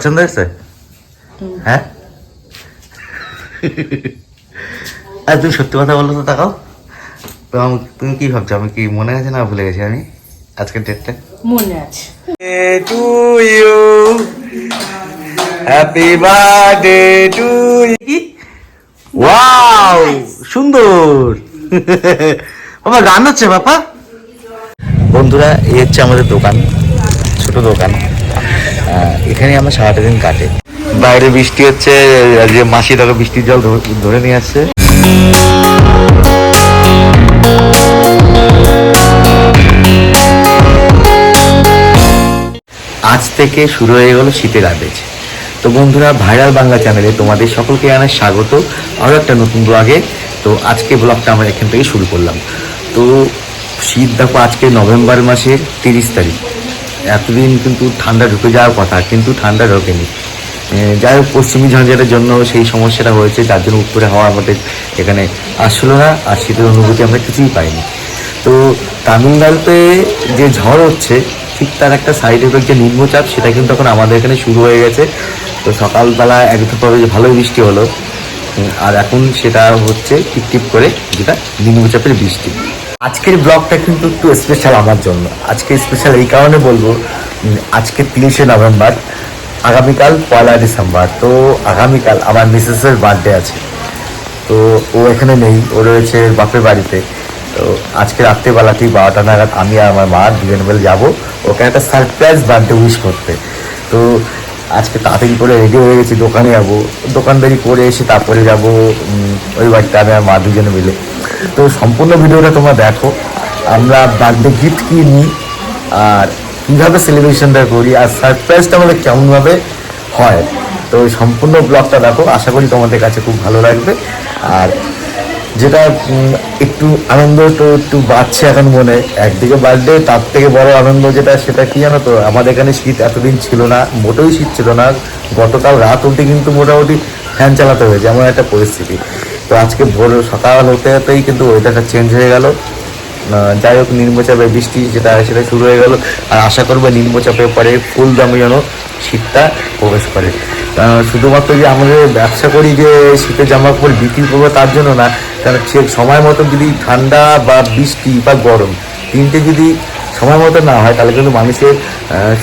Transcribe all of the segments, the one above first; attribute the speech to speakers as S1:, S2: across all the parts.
S1: পছন্দ হয়েছে? হ্যাঁ? আর তুমি সত্যি কথা বলো তো তাকাও। তো আমি- তুমি কি ভাবছ? আমি কি মনে আছে না ভুলে গেছি আমি? আজকের ডেটটা
S2: মনে আছে।
S1: To you. Happy birthday to wow সুন্দর। বাবা গান হচ্ছে বাপা? বন্ধুরা এই হচ্ছে আমাদের দোকান ছোট দোকান। এখানে আমার সারাটা দিন কাটে। বাইরে বৃষ্টি হচ্ছে যে মাসি দেখো বৃষ্টির জল ধরে- নিয়ে আসছে। আজ থেকে শুরু হয়ে গেল শীতের আদেজ তো বন্ধুরা, ভাইরাল বাংলা চ্যানেলে তোমাদের সকলকে জানাই স্বাগত। আরও একটা নতুন ব্লগে তো আজকে ব্লগটা আমরা এখান থেকে শুরু করলাম। তো শীত দেখো, আজকে নভেম্বর মাসের তিরিশ তারিখ। এতদিন কিন্তু ঠান্ডা ঢুকে যাওয়ার কথা, কিন্তু ঠান্ডা ঢোকেনি। যাই হোক, পশ্চিমী ঝঞ্ঝাটের জন্য সেই সমস্যাটা হয়েছে, যার জন্য উত্তরে হাওয়া আমাদের এখানে আসলো না, আর শীতের অনুভূতি আমরা কিছুই পাইনি। তো তামিলনাড়ুতে যে ঝড় হচ্ছে, ঠিক তার একটা সাইড এফেক্ট যে নিম্নচাপ, সেটা কিন্তু এখন আমাদের এখানে শুরু হয়ে গেছে। তো সকালবেলা একভাবে ভালোই বৃষ্টি হলো। আর এখন সেটা হচ্ছে টিপ টিপ করে যেটা নিম্নচাপের বৃষ্টি। আজকের ব্লগটা কিন্তু একটু স্পেশাল আমার জন্য। আজকে স্পেশাল এই কারণে বলব আজকে তিরিশে নভেম্বর, আগামীকাল পয়লা ডিসেম্বর। তো আগামীকাল আমার মিসেসের বার্থডে আছে। তো ও এখানে নেই, ও রয়েছে বাপের বাড়িতে। তো আজকে রাত্রিবেলা ঠিক বারোটা নাগাদ আমি আর আমার মা দুজন মিলে যাব ওকে একটা সারপ্রাইজ বার্থডে উইশ করতে। তো আজকে তাড়াতাড়ি করে রেডি হয়ে গেছি, দোকানে যাব। দোকানদারি করে এসে তারপরে যাব ওই বাড়িতে আমি আর মা দুজনে মিলে। তো সম্পূর্ণ ভিডিওটা তোমরা দেখো। আমরা বার্থডে গিফট কি নিই আর কীভাবে সেলিব্রেশনটা করি আর সারপ্রাইজটা আমাদের কেমনভাবে হয়। তো এই সম্পূর্ণ ব্লগটা দেখো, আশা করি তোমাদের কাছে খুব ভালো লাগবে। আর যেটা একটু আনন্দ তো একটু বাড়ছে এখন মনে। একদিকে বার্থডে তার থেকে বড় আনন্দ যেটা, সেটা কি জানো তো? আমাদের এখানে শীত এতদিন ছিল না মোটেই শীত ছিল না। গতকাল রাত অবধি কিন্তু মোটামুটি ফ্যান চালাতে হয়েছে, এমন একটা পরিস্থিতি। তো আজকে ভোর সকাল হতে হতেই কিন্তু ওয়েদারটা চেঞ্জ হয়ে গেল। যাই হোক, নিম্নচাপে বৃষ্টি যেটা সেটা শুরু হয়ে গেল। আর আশা করব নিম্নচাপের পরে ফুল দামে যেন শীতটা প্রবেশ করে। শুধুমাত্র যে আমাদের ব্যবসা করি যে শীতের জামা কাপড় বিক্রি করব তার জন্য না, কারণ সে সময় মতো যদি ঠান্ডা বা বৃষ্টি বা গরম তিনটে যদি সময় মতো না হয়, তাহলে কিন্তু মানুষের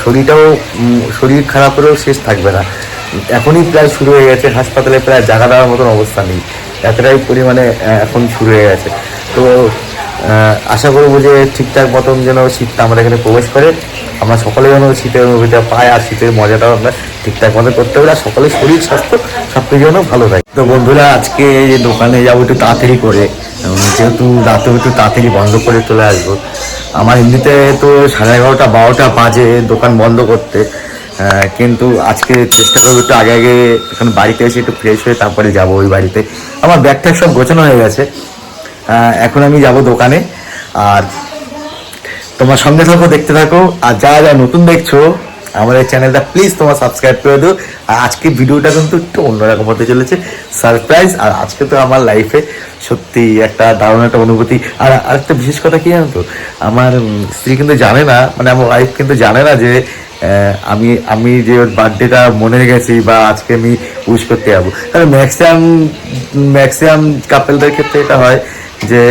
S1: শরীরটাও শরীর খারাপেরও শেষ থাকবে না। এখনই প্রায় শুরু হয়ে গেছে, হাসপাতালে প্রায় জায়গা দেওয়ার মতন অবস্থা নেই। এতটাই পরিমাণে এখন শুরু হয়ে গেছে। তো আশা করব যে ঠিকঠাক মতন যেন শীতটা আমাদের এখানে প্রবেশ করে। আমরা সকলে যেন শীতের অনুভূতিটা পাই আর শীতের মজাটাও আমরা ঠিকঠাক মতো করতে পারি আর সকলের শরীর, স্বাস্থ্য সব কিছু যেন ভালো থাকে। তো বন্ধুরা, আজকে যে দোকানে যাব একটু তাড়াতাড়ি করে যেহেতু রাতেও একটু তাড়াতাড়ি বন্ধ করে চলে আসব, আমার এমনিতে তো সাড়ে এগারোটা, বারোটা বাজে দোকান বন্ধ করতে। কিন্তু আজকে চেষ্টা করব একটু আগে আগে এখন বাড়িতে এসে একটু ফ্রেশ হয়ে তারপরে যাব ওই বাড়িতে। আমার ব্যাগ ট্যাগ সব গোছানো হয়ে গেছে। এখন আমি যাব দোকানে। আর তোমার সঙ্গে থাকো, দেখতে থাকো। আর যারা যারা নতুন দেখছ আমাদের চ্যানেলটা প্লিজ তোমার সাবস্ক্রাইব করে দিও। আর আজকে ভিডিওটা কিন্তু একটু অন্যরকম হতে চলেছে। সারপ্রাইজ আর আজকে তো আমার লাইফে সত্যি একটা দারুণ একটা অনুভূতি। আর আরেকটা বিশেষ কথা কি জানো তো? আমার স্ত্রী কিন্তু জানে না মানে আমার ওয়াইফ কিন্তু জানে না যে আমি আমি যে ওর বার্থডেটা মনে গেছি বা আজকে আমি উইশ করতে যাব। কারণ ম্যাক্সিমাম ম্যাক্সিমাম কাপেলদের ক্ষেত্রে এটা হয় যে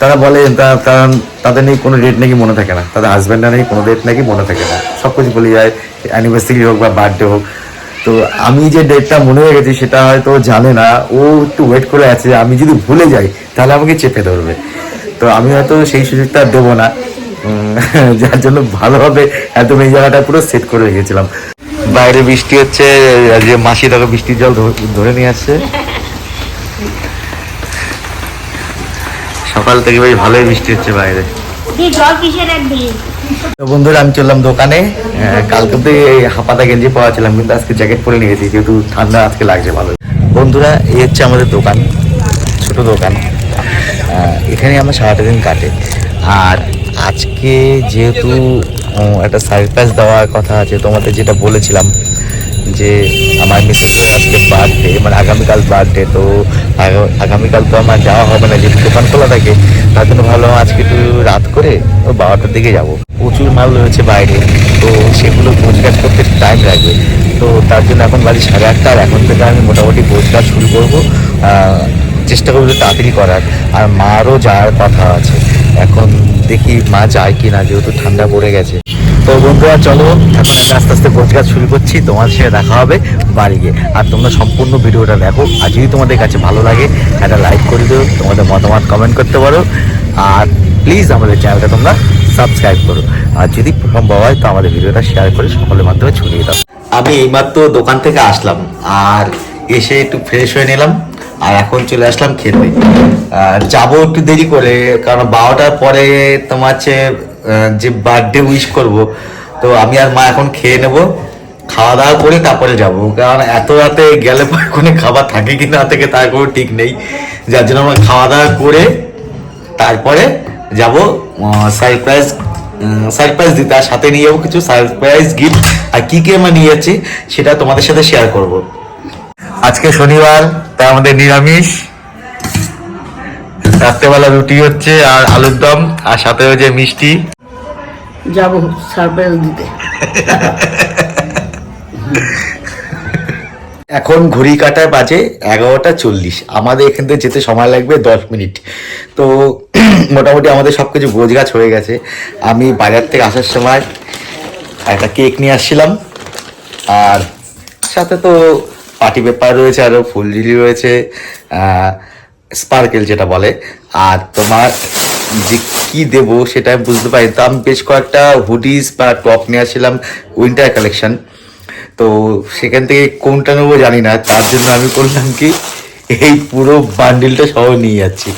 S1: তারা বলে কারণ তাদের নেই কোনো ডেট নাকি মনে থাকে না। তাদের হাজব্যান্ডের নাকি কোনো ডেট নাকি মনে থাকে না। সব কিছু বলে যায় অ্যানিভার্সারি হোক বা বার্থডে হোক। তো আমি যে ডেটটা মনে হয়ে গেছি সেটা হয়তো জানে না, ও একটু ওয়েট করে আছে, আমি যদি ভুলে যাই, তাহলে আমাকে চেপে ধরবে। তো আমি হয়তো সেই সুযোগটা দেবো না। যার জন্য ভালোভাবে একদম এই জায়গাটা পুরো সেট করে রেখেছিলাম। বাইরে বৃষ্টি হচ্ছে যে মাসি দেখো বৃষ্টির জল ধরে- নিয়ে আসছে। সকাল থেকে বেশ ভালোই বৃষ্টি হচ্ছে বাইরে। বন্ধুরা আমি চললাম দোকানে। কালকে তো এই হাফাতা গেঞ্জি পাওয়া ছিলাম কিন্তু আজকে জ্যাকেট পরে নিয়েছি যেহেতু ঠান্ডা আজকে লাগছে ভালো। বন্ধুরা এই হচ্ছে আমাদের দোকান ছোট দোকান। এখানে আমরা সারাটা দিন কাটে। আর আজকে যেহেতু একটা সারপ্রাইজ দেওয়ার কথা আছে, তোমাদের যেটা বলেছিলাম যে আমার মিসেসের আজকে বার্থডে মানে আগামীকাল বার্থডে তো আগামীকাল তো আমার যাওয়া হবে না, যেহেতু দোকান খোলা থাকে, তার জন্য ভাবলাম আজকে একটু রাত করে ও বারোটার দিকে যাব। প্রচুর মাল রয়েছে বাইরে, তো সেগুলো গোছগাছ করতে টাইম লাগবে। তো তার জন্য এখন বাড়ি সাড়ে আটটা, আর এখন থেকে আমি মোটামুটি গোছ কাজ শুরু করব চেষ্টা করব তাড়াতাড়ি করার। আর মারও যাওয়ার কথা আছে, এখন দেখি মা যায় কি না, যেহেতু ঠান্ডা পড়ে গেছে। তো বন্ধুরা চলো, এখন আমি আস্তে আস্তে কাজ শুরু করছি তোমার সাথে দেখা হবে বাড়ি গিয়ে। আর তোমরা সম্পূর্ণ ভিডিওটা দেখো, আর যদি তোমাদের কাছে ভালো লাগে, একটা লাইক করে দিও, তোমাদের মতামত কমেন্ট করতে পারো। আর প্লিজ আমাদের চ্যানেলটা তোমরা সাবস্ক্রাইব করো। আর যদি পাওয়া হয়, তো আমাদের ভিডিওটা শেয়ার করে সকলের মাধ্যমে ছড়িয়ে দাও। আমি এইমাত্র দোকান থেকে আসলাম, আর এসে একটু ফ্রেশ হয়ে নিলাম। আর এখন চলে আসলাম খেতে যাব একটু দেরি করে, কারণ বারোটার পরে তোমার যে বার্থডে উইশ করব, তো আমি আর মা এখন খেয়ে নেব খাওয়া দাওয়া করে তারপরে যাব। কারণ এত রাতে গেলে পরে কোনো খাবার থাকে কি না থেকে তার কোনো ঠিক নেই। যার জন্য আমরা খাওয়া দাওয়া করে তারপরে যাব সারপ্রাইজ সারপ্রাইজ দিতে। আর সাথে নিয়ে যাব কিছু সারপ্রাইজ গিফট আর কী কী আমরা নিয়ে যাচ্ছি, সেটা তোমাদের সাথে শেয়ার করব। আজকে শনিবার তাই আমাদের নিরামিষ। রাত্রেবেলা রুটি হচ্ছে আর আলুর দম আর সাথে হচ্ছে মিষ্টি।
S2: যাব সারপ্রাইজ দিতে।
S1: এখন ঘড়ি কাটায় বাজে এগারোটা চল্লিশ। আমাদের এখান থেকে যেতে সময় লাগবে দশ মিনিট। তো মোটামুটি আমাদের সব কিছু গোছগাছ হয়ে গেছে। আমি বাজার থেকে আসার সময় একটা কেক নিয়ে আসছিলাম। আর সাথে তো পার্টি পেপার রয়েছে আরও ফুলঝুলি রয়েছে স্পার্কেল যেটা বলে। আর তোমার যে কি দেবো সেটা বুঝতে পারি তো আমি বেশ কয়েকটা হুডিস বা টপ নিয়ে আসছিলাম উইন্টার কালেকশন তো সেখান থেকে কোনটা নেব জানি না, তার জন্য আমি করলাম কি, এই পুরো বান্ডিলটা সহ নিয়ে যাচ্ছি।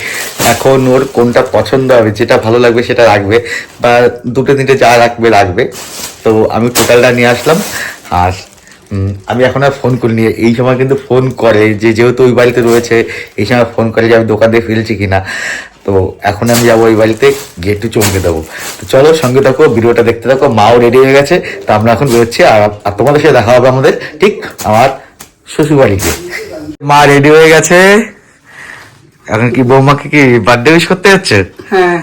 S1: এখন ওর কোনটা পছন্দ হবে, যেটা ভালো লাগবে সেটা রাখবে, বা দুটো তিনটে যা রাখবে রাখবে। তো আমি টোটালটা নিয়ে আসলাম, আর আমি এখন আর ফোন করিনি। এই সময় কিন্তু ফোন করে যে যেহেতু ওই বাড়িতে রয়েছে, এই সময় ফোন করে যে আমি দোকান দিয়ে ফেলছি কিনা। তো এখন আমি যাব ওই বাড়িতে, গিয়ে একটু চমকে দেবো। তো চলো সঙ্গে থাকো, ভিডিওটা দেখতে থাকো, মাও রেডি হয়ে গেছে, তো আমরা এখন বেরোচ্ছি। আর তোমাদের সাথে দেখা হবে আমাদের ঠিক আমার শ্বশুর বাড়িতে মা রেডি হয়ে গেছে। এখন কি বৌমাকে কি বার্থডে উইশ করতে যাচ্ছে?
S2: হ্যাঁ।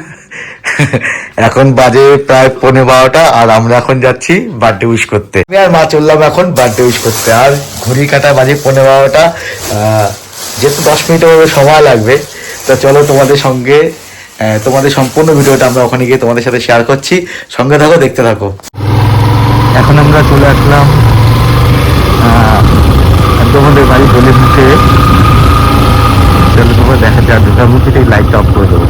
S1: এখন বাজে প্রায় পনেরো বারোটা, আর আমরা এখন যাচ্ছি বার্থডে উইশ করতে। আমি আর মা চললাম এখন বার্থডে উইশ করতে, আর ঘড়ি কাটা বাজে পনেরো বারোটা। যেহেতু দশ মিনিট সময় লাগবে, তো চলো তোমাদের সঙ্গে তোমাদের সম্পূর্ণ ভিডিওটা আমরা ওখানে গিয়ে তোমাদের সাথে শেয়ার করছি। সঙ্গে থাকো, দেখতে থাকো। এখন আমরা চলে আসলাম তোমাদের বাড়ি বলে মুখে। চলো তোমরা দেখা যায় ঢোকার মুখে লাইটটা অফ করে দেবো।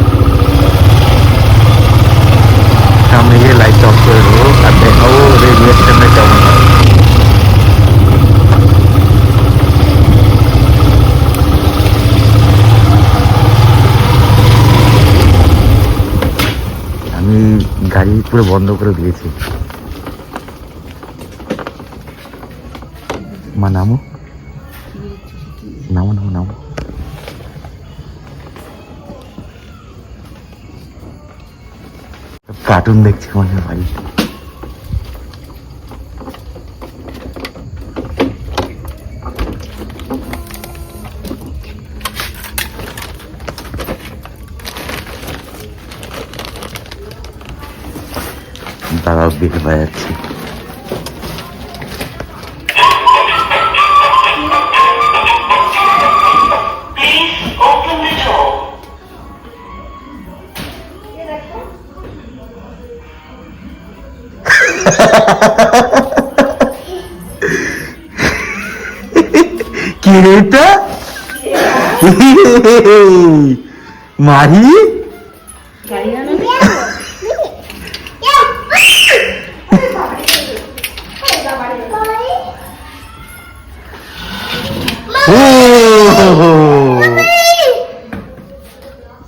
S1: সামনে গিয়ে লাইট অফ করে দেবো আর দেখাবো রিয়াকশনটা কেমন হয় আমি গাড়ি পুরো বন্ধ করে দিয়েছি। মা কার্টুন দেখছি আমাদের ভাই। দাঁড়াও দেখে পাওয়া যাচ্ছে। কি রে এটা মারি ও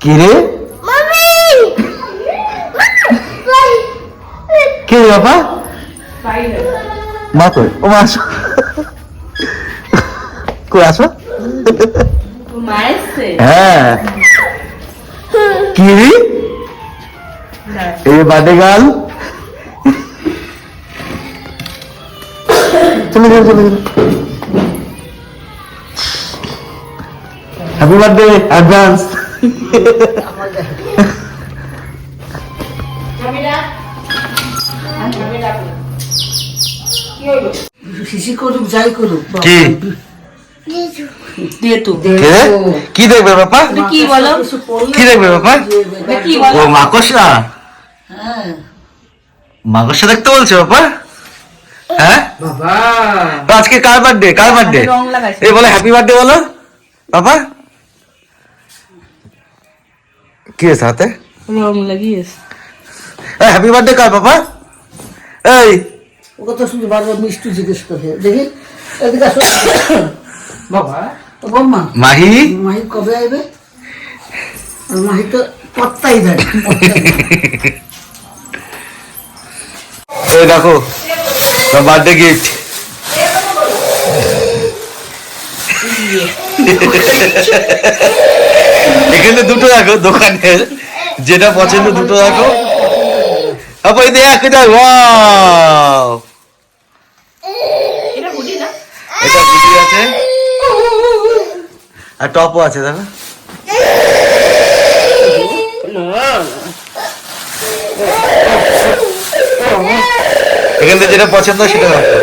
S1: কি রে কে বাবা? ও মা আসো। কই আসো? হ্যাঁ। কি রে এই বাদে গাল। চলে যাও চলে যাও। হ্যাপি বার্থডে অ্যাডভান্স
S2: হিসি করুক যাই করুক
S1: কি?
S2: দিয়ে তো
S1: কে? কি দেখবে বাবা
S2: কি বলো?
S1: কি দেখবে বাবা ও মাকড়সা?
S2: হ্যাঁ।
S1: মাকড়সা দেখতে বলছো বাবা হ্যাঁ?
S2: বাবা।
S1: আজকে কার বার্থডে কার বার্থডে
S2: রং
S1: এই বলে হ্যাপি বার্থডে বলো বাবা কি হয়েছে হাতে?
S2: রং লাগিয়েছে।
S1: হ্যাপি বার্থডে কার বাবা এই
S2: ও কথা শুধু বারবার মিষ্টি জিজ্ঞেস করে। দেখি এদিকে আসো। বাবা। বম্মা
S1: মাহি?
S2: মাহি কবে আইবে? আর মাহি তো পত্তাই দেয়
S1: এই দেখো বার্থডে গিফট এখানে দুটো রাখো দোকানের যেটা পছন্দ দুটো রাখো। এই দেখ এটা ওয়াও এটা গুটি আছে? আর টপও আছে দাদা এখান থেকে যেটা পছন্দ সেটা রাখো।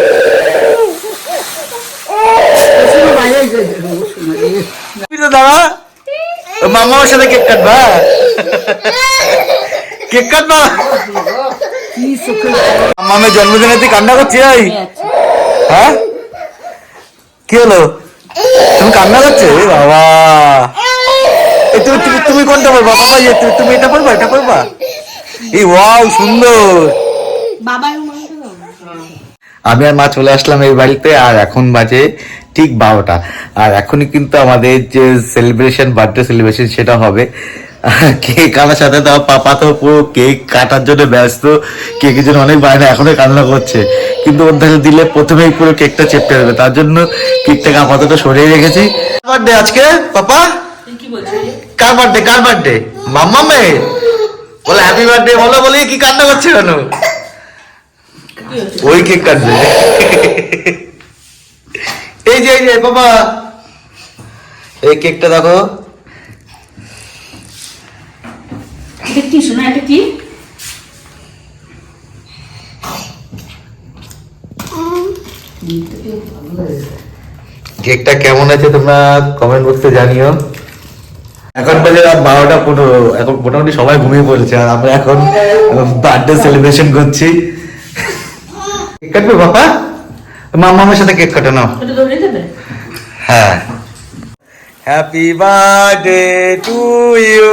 S2: দেখো,
S1: মামার সাথে কেক কাটবা? কেক কাটবা? মামের জন্মদিনে তুই কান্না করছিস এই। হ্যাঁ? কি হলো? তুমি কান্না করছ? বাবা। তুমি তুমি তুমি কোনটা পড়বা? বাবা ইয়ে তুমি তুমি এটা পড়বা এটা পড়বা? এই ওয়াও সুন্দর। আমি আর মা চলে আসলাম এই বাড়িতে আর এখন বাজে ঠিক বারোটা। আর এখনই কিন্তু আমাদের যে সেলিব্রেশন বার্থডে সেলিব্রেশন সেটা হবে। কেক আনার সাথে তাও পাপা তো পুরো কেক কাটার জন্য ব্যস্ত। কেকের জন্য অনেক বাইরে এখনও কান্না করছে। কিন্তু ওর ধারে দিলে প্রথমেই পুরো কেকটা চেপটে দেবে তার জন্য কেকটাকে আপাতত সরিয়ে রেখেছি। বার্থডে আজকে, পাপা? কার বার্থডে কার বার্থডে মাম্মা মেয়ে? বলে হ্যাপি বার্থডে বলো বলে, কি কান্না করছে কেন? ওই কেক কাটবে। এই যে এই যে বাবা এই কেকটা দেখো।
S2: এটা কি শোনা এটা কি?
S1: কেকটা কেমন আছে তোমরা কমেন্ট বক্সে জানিও। এখন বাজে বারোটা পনেরো এখন মোটামুটি সবাই ঘুমিয়ে পড়েছে আর আমরা এখন বার্থডে সেলিব্রেশন করছি। কেক কাটবে বাবা? মামামের সাথে কেক কাটো নাও।
S2: এটা ধরে দেবে
S1: হ্যাঁ। হ্যাপি বার্থডে টু ইউ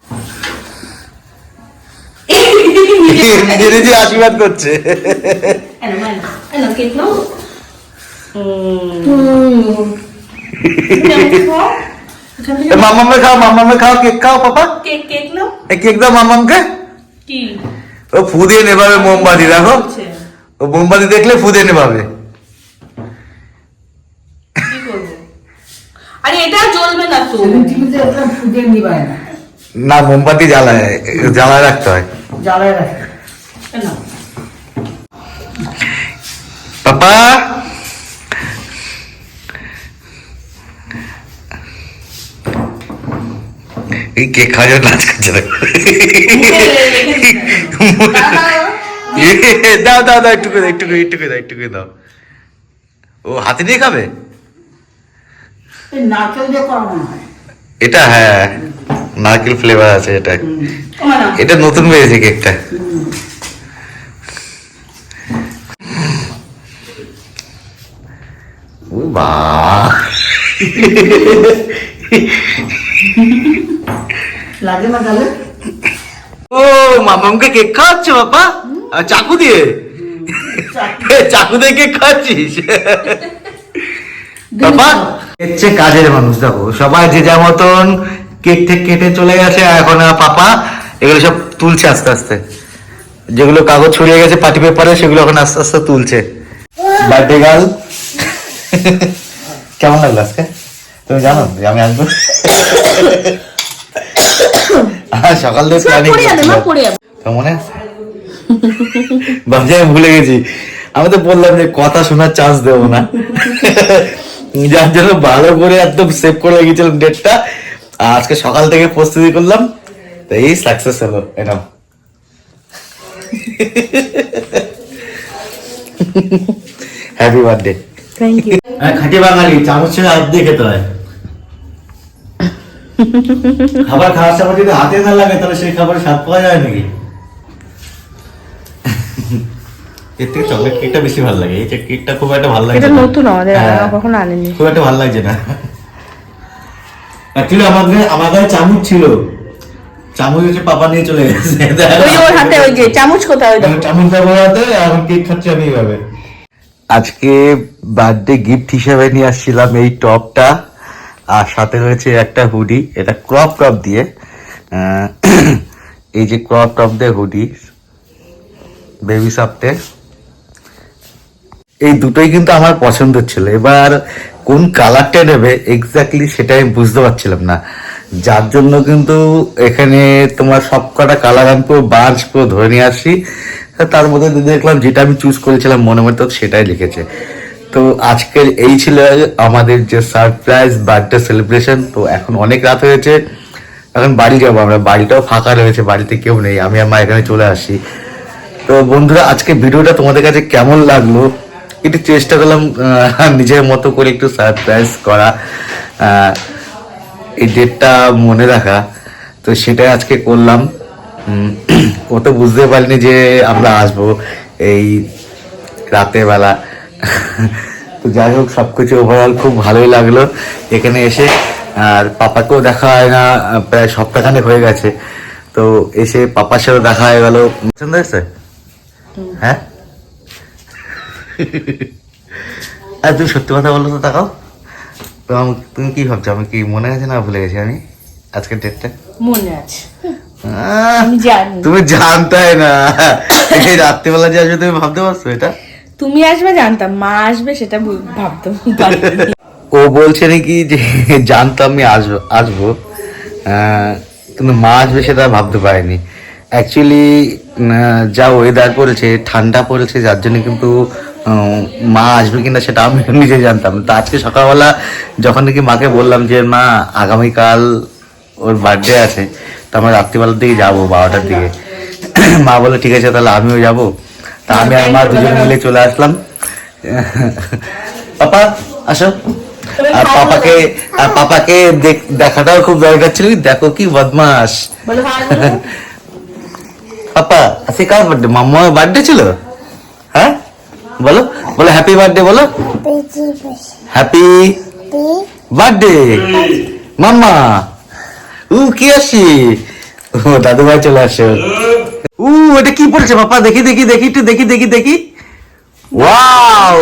S1: নিজে নিজে আশীর্বাদ করছে। মামামে খাও মামামে খাও কেক খাও পাপা।
S2: কেক কেক নাও।
S1: কেক দাও মামামকে
S2: কি?
S1: ও ফু দিয়ে নেবাবে মোমবাতি দেখো। ও মোমবাতি দেখলে ফু দিয়ে নেবাবে
S2: আরে এটা জ্বলবে না তো।
S3: না।
S1: মোমবাতি জ্বালায় জ্বালায় রাখতে হয়।
S3: জ্বালায় রাখে
S2: কেন
S1: পাপা এই কেক খাওয়ার জন্য নাচ করছে দেখো এ, দাও দাও দাও একটু করে দাও, একটু করে একটু করে দাও একটু করে দাও ও হাতে দিয়ে খাবে
S3: এই নারকেল দিয়ে করা মনে হয়
S1: এটা হ্যাঁ নারকেল ফ্লেভার আছে এটা। এটা নতুন বেরিয়েছে কেকটা ও বাহ
S3: লাগে না তাহলে
S1: ও মামামকে কেক খাওয়াচ্ছ বাবা চাকু দিয়ে চাকু দিয়ে কেক খাওয়াচ্ছিস বাবা হচ্ছে কাজের মানুষ দেখো সবাই যে যা মতন কেক টেক কেটে চলে গেছে আর এখন আর পাপা এগুলো সব তুলছে আস্তে আস্তে। যেগুলো কাগজ ছড়িয়ে গেছে পার্টি পেপারে সেগুলো এখন আস্তে আস্তে তুলছে। Birthday girl. কেমন লাগল আজকে? তুমি জানো যে আমি আসব? সকাল থেকে প্ল্যানিং তো মনে আছে? ভাবছি আমি ভুলে গেছি। আমি তো বললাম যে কথা শোনার চান্স দেবো না। যার জন্য ভালো করে একদম সেভ করে রেখেছিলাম ডেটটা আজকে সকাল থেকে প্রস্তুতি করলাম। তো এই সাকসেস হলো এটা হ্যাপি বার্থডে
S4: থ্যাংক ইউ
S1: খাঁটি বাঙালি চামচ ছেড়ে হাত দিয়ে খেতে হয়। খাবার খাওয়ার সময় যদি হাতে না লাগে তাহলে সেই খাবারের স্বাদ পাওয়া যায় নাকি? এর থেকে চকলেট কেকটা বেশি ভালো লাগে। এই কেকটা খুব একটা ভালো লাগে
S4: এটা নতুন আমাদের
S1: হ্যাঁ।
S4: কখনো আনেনি।
S1: খুব একটা ভালো লাগছে না। অ্যাকচুয়ালি আমাদের আমার কাছে চামচ ছিল। চামচ হচ্ছে পাপা নিয়ে চলে গেছে।
S4: ওই ওর হাতে ওই যে চামচ কোথায় ওই
S1: চামচ ব্যবহারতে এখন কেক খাচ্ছি আমি এইভাবে। আজকে বার্থডে গিফট হিসেবে নিয়ে আসছিলাম এই টপটা। আর সাথে রয়েছে একটা হুডি এটা ক্রপ টপ দিয়ে। এই যে ক্রপ টপ দিয়ে হুডি বেবি সাপটে এই দুটোই কিন্তু আমার পছন্দ ছিল। এবার কোন কালারটা নেবে এক্স্যাক্টলি সেটা আমি বুঝতে পারছিলাম না। যার জন্য কিন্তু এখানে তোমার সব কটা কালার আমি পুরো বার্চ পুরো ধরে নিয়ে আসি। তার মধ্যে দেখলাম যেটা আমি চুজ করেছিলাম, মনে মতো সেটাই লিখেছে। তো আজকের এই ছিল আমাদের যে সারপ্রাইজ বার্থডে সেলিব্রেশন তো এখন অনেক রাত হয়েছে, এখন বাড়ি যাব আমরা। বাড়িটাও ফাঁকা রয়েছে, বাড়িতে কেউ নেই, আমি আমার এখানে চলে আসি। তো বন্ধুরা, আজকে ভিডিওটা তোমাদের কাছে কেমন লাগল? একটু চেষ্টা করলাম নিজের মতো করে একটু সারপ্রাইজ করা। এই ডেটটা মনে রাখা। তো সেটাই আজকে করলাম। ও তো বুঝতে পারিনি যে আমরা আসব এই রাতের বেলা। তো যাই হোক সব কিছু ওভারঅল খুব ভালোই লাগল এখানে এসে। আর পাপাকেও দেখা হয় না, প্রায় সপ্তাহখানেক হয়ে গেছে। তো এসে পাপার সাথে দেখা হয়ে গেল। পছন্দ হয়েছে? হ্যাঁ? আর তুমি সত্যি কথা বলো তো তাকাও তো তুমি কি ভাবছ? আমি কি মনে আছে না ভুলে গেছি আমি? আজকের ডেটটা
S4: মনে আছে।
S1: তুমি জানতাই না। এই রাত্রিবেলা যে আসবে তুমি ভাবতে পারছ এটা?
S4: তুমি আসবে জানতাম। মা আসবে সেটা ভাবতাম।
S1: ও বলছে নাকি যে জানতাম আমি আসব। আসব কিন্তু মা আসবে সেটা ভাবতে পারিনি। অ্যাকচুয়ালি যা ওয়েদার পড়েছে ঠান্ডা পড়েছে যার জন্য কিন্তু মা আসবে কিনা সেটা আমি নিজে জানতাম। তো আজকে সকালবেলা যখন নাকি মাকে বললাম যে মা আগামীকাল ওর বার্থডে আছে তো আমরা রাত্রিবেলার দিকে যাব বারোটার দিকে। মা বলে ঠিক আছে তাহলে আমিও যাব। তা আমি আর মা দুজন মিলে চলে আসলাম। পাপা আসো। আর পাপাকে আর পাপাকে দেখাটাও খুব দরকার ছিল দেখো কি বদমাস
S4: বলো।
S1: পাপা আজকে কার বার্থডে মাম্মা বার্থডে ছিল? হ্যাঁ? বলো বলো হ্যাপি বার্থডে বলো। হ্যাপি বার্থডে মাম্মা উ কি আসি ও দাদু ভাই চলে আসে উ এটা কি পড়েছে দেখি দেখি দেখি একটু দেখি দেখি দেখি। ওয়াও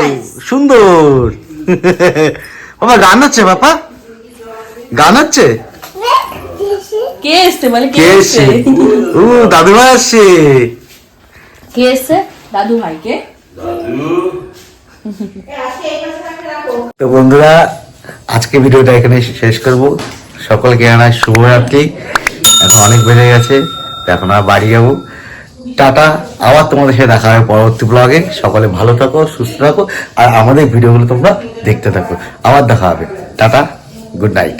S1: সুন্দর। বাবা গান হচ্ছে গান হচ্ছে?
S4: কে এসছে? বলে কে
S1: কে
S4: এসছে?
S1: উ দাদু ভাই আসছে।
S4: কে এসছে? দাদু ভাইকে
S1: তো বন্ধুরা আজকে ভিডিওটা এখানে শেষ করব। সকলকে জানাই শুভরাত্রি। এখন অনেক বেড়ে গেছে এখন আর বাড়ি যাব। টাটা, আবার তোমাদের সাথে দেখা হবে পরবর্তী ব্লগে সকলে ভালো থাকো, সুস্থ থাকো, আর আমাদের ভিডিওগুলো তোমরা দেখতে থাকো। আবার দেখা হবে। Tata good night